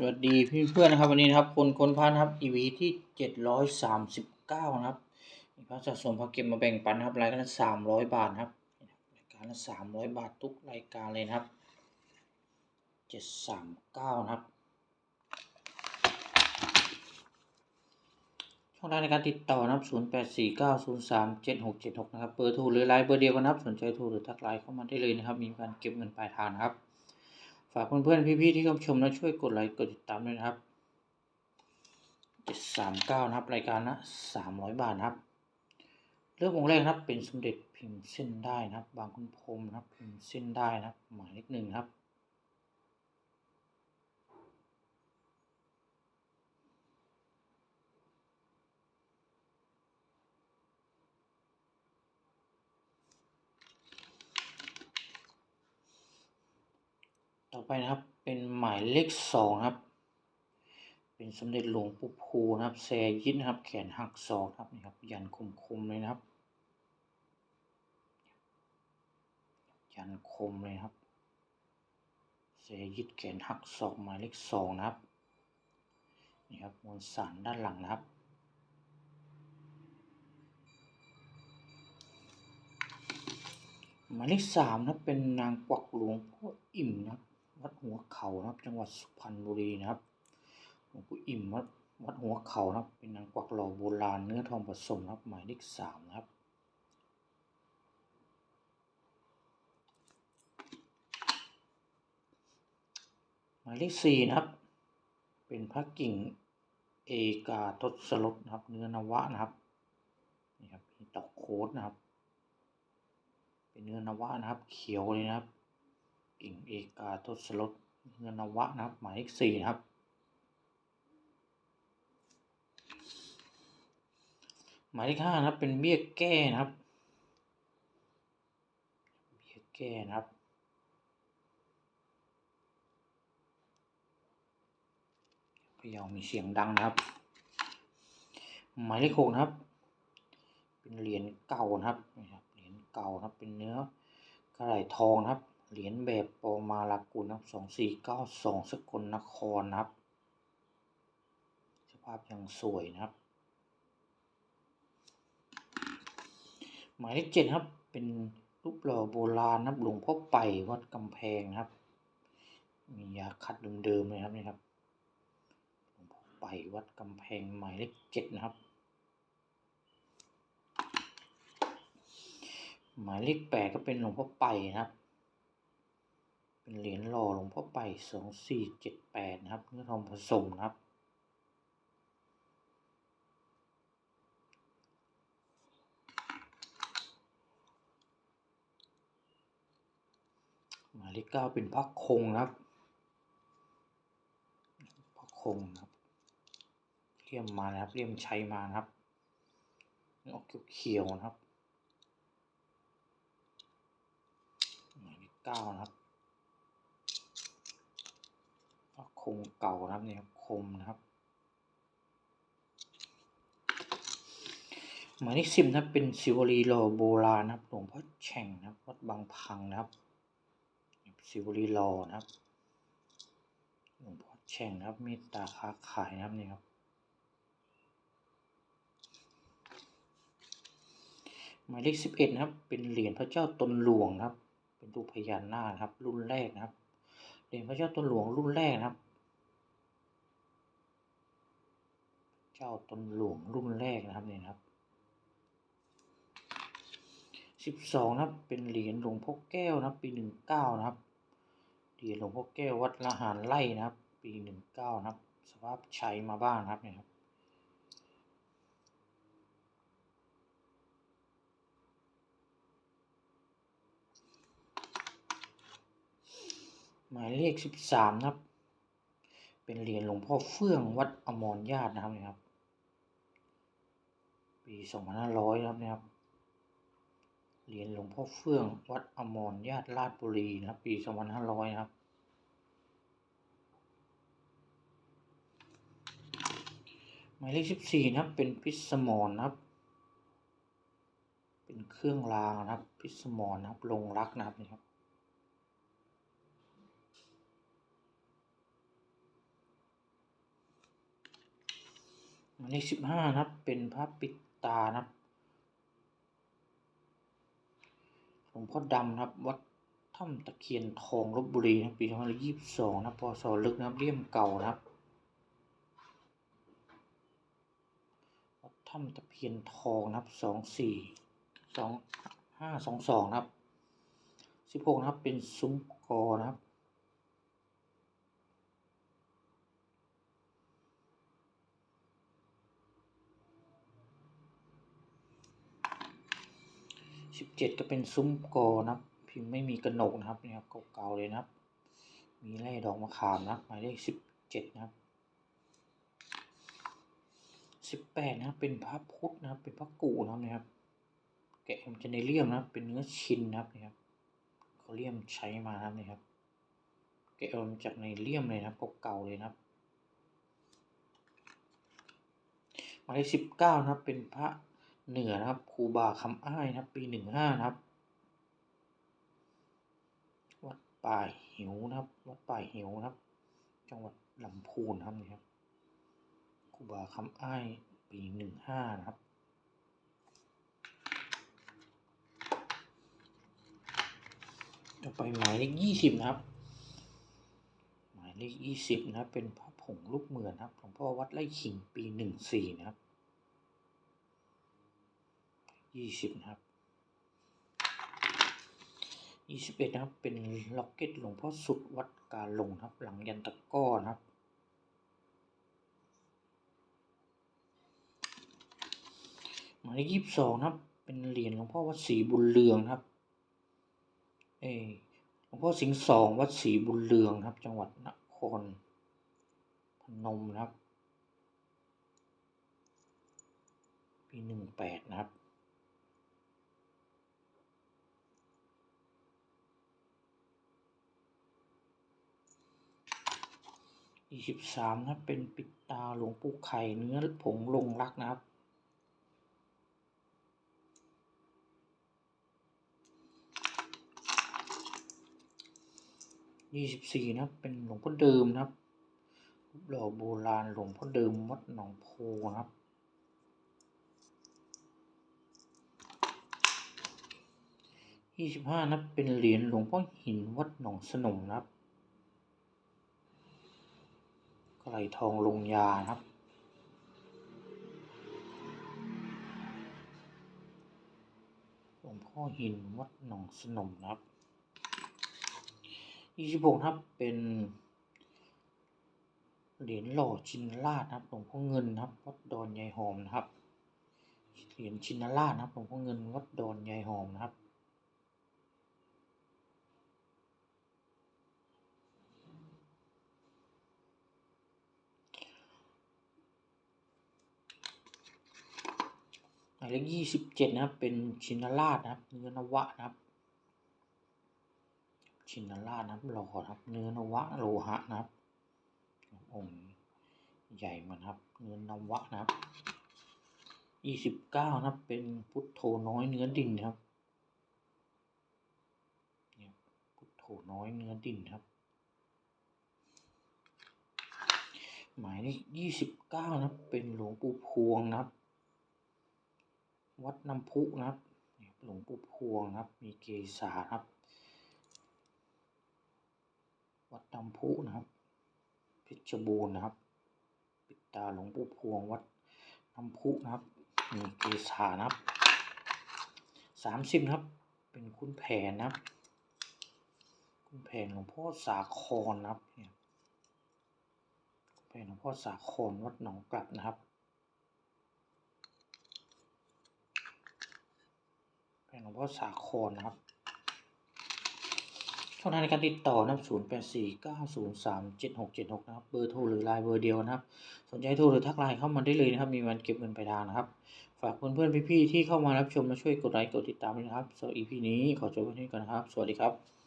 สวัสดีเพื่อนๆนะครับวันนี้นะครับคนคนพันนครับ EV ที่เจ็ดร้อยสามสิบเก้านะครับมีพระสะสมพระเก็บมาแบ่งปันนะครับรายการละสามร้อยบาทนะครับรายการละสามร้อยบาททุกรายการเลยนะครับเจ็ดสามเก้านะครับช่องทางในการติดต่อนะครับ0 8 4 9 0 3 7 6 7 6นะครับเบอร์โทรหรือไลน์เบอร์เดียวกันนะครับสนใจโทรหรือทักไลน์เข้ามาได้เลยนะครับ มีการเก็บเงินปลายทางนะครับ ฝากเพื่อนๆพี่ๆที่เข้าชมนะช่วยกดไลค์กดติดตามด้วยนะครับเจ็ดสามเก้านะครับ รายการละสามร้อยบาทนะครับ เรื่ององค์แรกนะครับ เป็นสมเด็จพิมพ์เส้นได้นะครับ บางคุณพรมนะครับ พิมพ์เส้นได้นะครับ หมายเลขหนึ่งครับ ต่อไปนะครับเป็นหมายเลขสองครับ เป็นสมเด็จหลวงปู่ภูนะครับแซยิดนะครับแขนหักศอกครับนี่ครับยันคมๆเลยนะครับ ยันคมเลยครับแซยิดแขนหักศอกหมายเลขสองนะครับนี่ครับมวลสารด้านหลังนะครับหมายเลขสามนะเป็นนางกวักหลวงพ่ออิ่มนะครับ วัดหัวเขานะครับ จังหวัดสุพรรณบุรีนะครับหลวงพ่ออิ่มวัดวัดหัวเขานะครับ เป็นนางกวักหล่อโบราณเนื้อทองผสมนะครับ หมายเลขสามนะครับหมายเลขสี่นะครับ เป็นพระกิ่งเอกาทศรสนะครับ เนื้อนวะนะครับนี่ครับมีตอกโค้ดนะครับ เป็นเนื้อนวะนะครับ เขียวเลยนะครับ กิ่งเอกาทศรสเนื้อนวะนะครับ หมายเลขสี่นะครับ หมายเลขห้านะครับ เป็นเบี้ยแก้นะครับ เบี้ยแก้นะครับพยามีเสียงดังนะครับ หมายเลขหกนะครับ เป็นเหรียญเก่านะครับนี่ครับเหรียญเก่านะครับ เป็นเนื้อกระไหลทองนะครับ เหรียญแบบปอมาลากุลนะครับสองสี่เก้าสองสกลนครนะครับ สภาพยังสวยนะครับ หมายเลขเจ็ดครับ เป็นรูปหล่อโบราณนะครับหลวงพ่อไปวัดกำแพงนะครับ มียาคัดเดิมๆเลยครับนี่ครับหลวงพ่อไปวัดกำแพงหมายเลขเจ็ดนะครับ หมายเลขแปดก็เป็นหลวงพ่อไปนะครับ เป็นเหรียญหล่อหลวงพ่อไปสองสี่เจ็ดแปดนะครับเนื้อทองผสมนะครับ หมายเลขเก้าเป็นพระคงนะครับพระคงนะครับเลี่ยมมานะครับเลี่ยมใชัยมานะครับออกเขียวๆนะครับหมายเลขเก้านะครับ พระคงเก่านะครับนี่ครับคมนะครับหมายเลขสิบนะเป็นสิวลีหล่อโบราณนะครับหลวงพ่อแฉ่งนะครับวัดบางพังนะครับสิวลีหล่อนะครับหลวงพ่อแฉ่งนะครับมตตาค้าขายนะครับนี่ครับหมายเลขสิบเอ็ดนะครับ เป็นเหรียญพระเจ้าตนหลวงนะครับ เป็นรูปพญานาคนะครับ รุ่นแรกนะครับเหรียญพระเจ้าตนหลวงรุ่นแรกนะครับ เจ้าตนหลวงรุ่นแรกนะครับนี่นะครับสิบสองนะครับ เป็นเหรียญหลวงพ่อแก้วนะครับ ปีหนึ่งเก้านะครับ เหรียญหลวงพ่อแก้ววัดละหารไร่นะครับ ปีหนึ่งเก้านะครับ สภาพใช้มาบ้างนะครับเนี่ยครับหมายเลขสิบสามนะครับ เป็นเหรียญหลวงพ่อเฟื่องวัดอมรญาตินะครับเนี่ยครับ ปีสองพันห้าร้อยนะครับเนี่ยครับเหรียญหลวงพ่อเฟื่อง วัดอมรญาติราชบุรีนะครับปีสองพันห้าร้อยนะครับหมายเลขสิบสี่นะครับเป็นพิสมรนะครับ เป็นเครื่องรางนะครับ พิสมรนะครับลงรักนะครับนี่ครับหมายเลขสิบห้านะครับเป็นพระปิด ตานะครับหลวงพ่อดำนะครับ วัดถ้ำตะเคียนทองลบบุรีนะปีสองพันยี่สิบสองนะพศลึกนะครับเลี่ยมเก่านะครับวัดถ้ำตะเคียนทองนะครับสองสี่สองห้าสองสองนะครับสิบหกนะครับเป็นซุ้มกอนะครับ สิบเจ็ดก็เป็นซุ้มกอนะครับ พิมพ์ไม่มีกระหนกนะครับนี่ครับเก่าๆเลยนะครับ มีไล่ดอกมะขามนะครับหมายเลขสิบเจ็ดนะครับสิบแปดนะครับเป็นพระพุทธนะครับ เป็นพระกูนะครับนะครับ แกะมันจะในเลี่ยมนะครับ เป็นเนื้อชินนะครับนี่ครับเขาเลี่ยมใช้มานะครับนี่ครับ แกะมาจากในเลี่ยมเลยนะครับเก่าๆเลยนะครับหมายเลขสิบเก้านะครับ เป็นพระ เหนือนะครับครูบาคำอ้ายนะครับปีหนึ่งห้านะครับ วัดป่าหิวนะครับ วัดป่าหิวนะครับ จังหวัดลำพูนครับนี่ครับครูบาคำอ้ายปีหนึ่งห้านะครับต่อไปหมายเลขยี่สิบนะครับ หมายเลขยี่สิบนะเป็นพระผงลูกเหมือนครับหลวงพ่อวัดไร่ขิงปีหนึ่งสี่นะครับ ยี่สิบนะครับยี่สิบเอ็ดนะครับ เป็นล็อกเก็ตหลวงพ่อสุดวัดกาลงครับ หลังยันตะก้อนะครับหมายเลขยี่สิบสองนะครับ เป็นเหรียญหลวงพ่อวัดศรีบุญเรืองครับเออหลวงพ่อสิงห์สองวัดศรีบุญเรืองครับ จังหวัดนครพนมนะครับปีหนึ่งแปดนะครับ ยี่สิบสามนะเป็นปิดตาหลวงปู่ไข่เนื้อผงลงรักนะครับ ยี่สิบสี่นะเป็นหลวงพ่อเดิมนะครับหล่อโบราณหลวงพ่อเดิมวัดหนองโพนะครับยี่สิบห้านะเป็นเหรียญหลวงพ่อหินวัดหนองสนมนะครับ ไกลทองลงยาครับ หลวงพ่อหินวัดหนองสนมนะครับยี่สิบหกครับเป็น เหรียญหล่อชินราชครับหลวงพ่อเงินครับวัดดอนยายหอมนะครับ เหรียญชินราชนะครับหลวงพ่อเงินวัดดอนยายหอมนะครับายเลขยี่สิบเจ็ดนะครับ เป็นชินราชนะครับ เนื้อนวะนะครับ ชินราชนะครับหล่อนะครับ เนื้อนวะโลหะนะครับองค์ใหญ่มันครับ เนื้อนวะนะครับยี่สิบเก้านะครับ เป็นพุทโธน้อยเนื้อดินนะครับเนี่ยพุทโธน้อยเนื้อดินครับ หมายเลขยี่สิบเก้านะครับ เป็นหลวงปู่พวงนะครับ วัดน้ำพุนะครับหลวงปู่พวงนะครับ มีเกศาครับ วัดน้ำพุนะครับเพชรบูรณ์นะครับ ปิดตาหลวงปู่พวงวัดน้ำพุนะครับ มีเกศานะครับสามสิบครับ เป็นคุณแผนนะครับ คุณแผนหลวงพ่อสาครนะครับเนี่ยคุณแผนหลวงพ่อสาครวัดหนองกลับนะครับ ของพ่อสาครนะครับช่องทางในการติดต่อนะครับ0 8 4 9 0 3 7 6 7 6นะครับ เบอร์โทรหรือไลน์เบอร์เดียวนะครับ สนใจโทรหรือทักไลน์เข้ามาได้เลยนะครับ มีวันเก็บเงินปลายทางนะครับ ฝากเพื่อนๆพี่ๆที่เข้ามารับชมมาช่วยกดไลค์กดติดตามด้วยนะครับสำหรับ EP นี้ขอจบไว้ที่นี้ก่อนนะครับ สวัสดีครับ